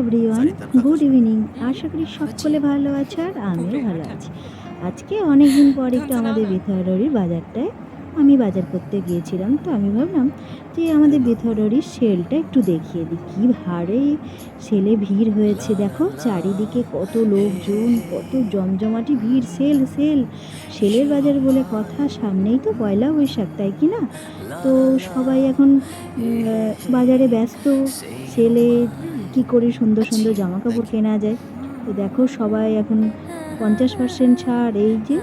Everyone good evening আশা করি সকলে ভালো আছে আর আমিও ভালো আছি। আজকে অনেক দিন পর একটু আমাদের বেথররির বাজারটায় আমি বাজার করতে গিয়েছিলাম তো আমি ভাবলাম যে আমাদের বেথররির সেলটা একটু দেখিয়ে দিই। কী ভারে সেলে ভিড় হয়েছে দেখো চারিদিকে কত লোকজন কত জমজমাটি ভিড় সেল সেল। সেলের বাজার বলে কথা সামনেই তো পয়লা বৈশাখ তাই কি না? তো সবাই এখন বাজারে ব্যস্ত সেলে কি করে সুন্দর সুন্দর জামা কাপড় কেনা যায়। তো দেখো সবাই এখন পঞ্চাশ পার্সেন্ট ছাড় এই যে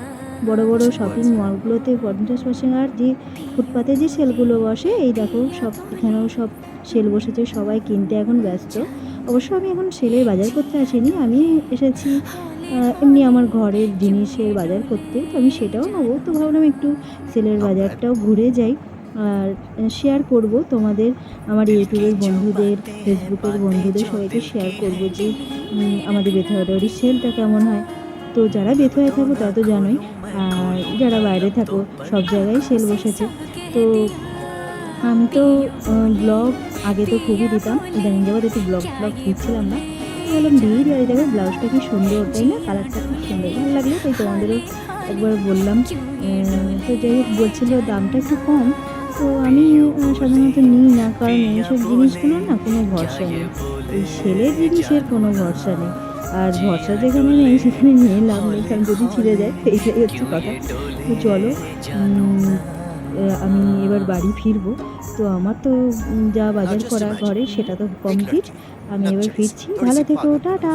বড় বড় শপিং মলগুলোতে পঞ্চাশ পার্সেন্ট আর যে ফুটপাতে যে সেলগুলো বসে এই দেখো সব এখানেও সব সেল বসেছে সবাই কিনতে এখন ব্যস্ত। অবশ্য আমি এখন সেলের বাজার করতে আসিনি আমি এসেছি এমনি আমার ঘরের জিনিসের বাজার করতে তো আমি সেটাও নেব। তো ভাবলাম একটু সেলের বাজারটাও ঘুরে যাই। আর শেয়ার করব তোমাদের আমার ইউটিউবের বন্ধুদের ফেসবুকের বন্ধুদের সবাইকে শেয়ার করব যে আমাদের বেথুয়ারি সেলটা কেমন হয়। তো যারা বেথুয়ায় থাকো তারা তো জানোই, আর যারা বাইরে থাকো সব জায়গায় সেল বসেছে। তো আমি তো ব্লগ আগে তো খুবই দিতাম, ইদানিং যাবার একটু ব্লগ ব্লগ দিচ্ছিলাম না। তো বললাম দিয়ে দিই দেখো ব্লাউজটা কি সুন্দর, তাই না? কালারটা খুব সুন্দর। ভালো লাগল, তাই তোমাদেরও একবার বললাম। তো যাই হোক, বলছিল দামটা একটু কম তো আমি সাধারণত নিই না কারণ এইসব জিনিসগুলো না কোনো ভরসা নেই। এই সেলের জিনিসের কোনো ভরসা নেই। আর ভরসা যেখানে নেই সেখানে নিয়ে লাভ নেই। কারণ যদি ছিঁড়ে যায় এইটাই হচ্ছে কথা। তো চলো আমি এবার বাড়ি ফিরবো। তো আমার তো যা বাজার করা ঘরে সেটা তো কমপ্লিট আমি এবার ফিরছি। ভালো থেকো টাটা।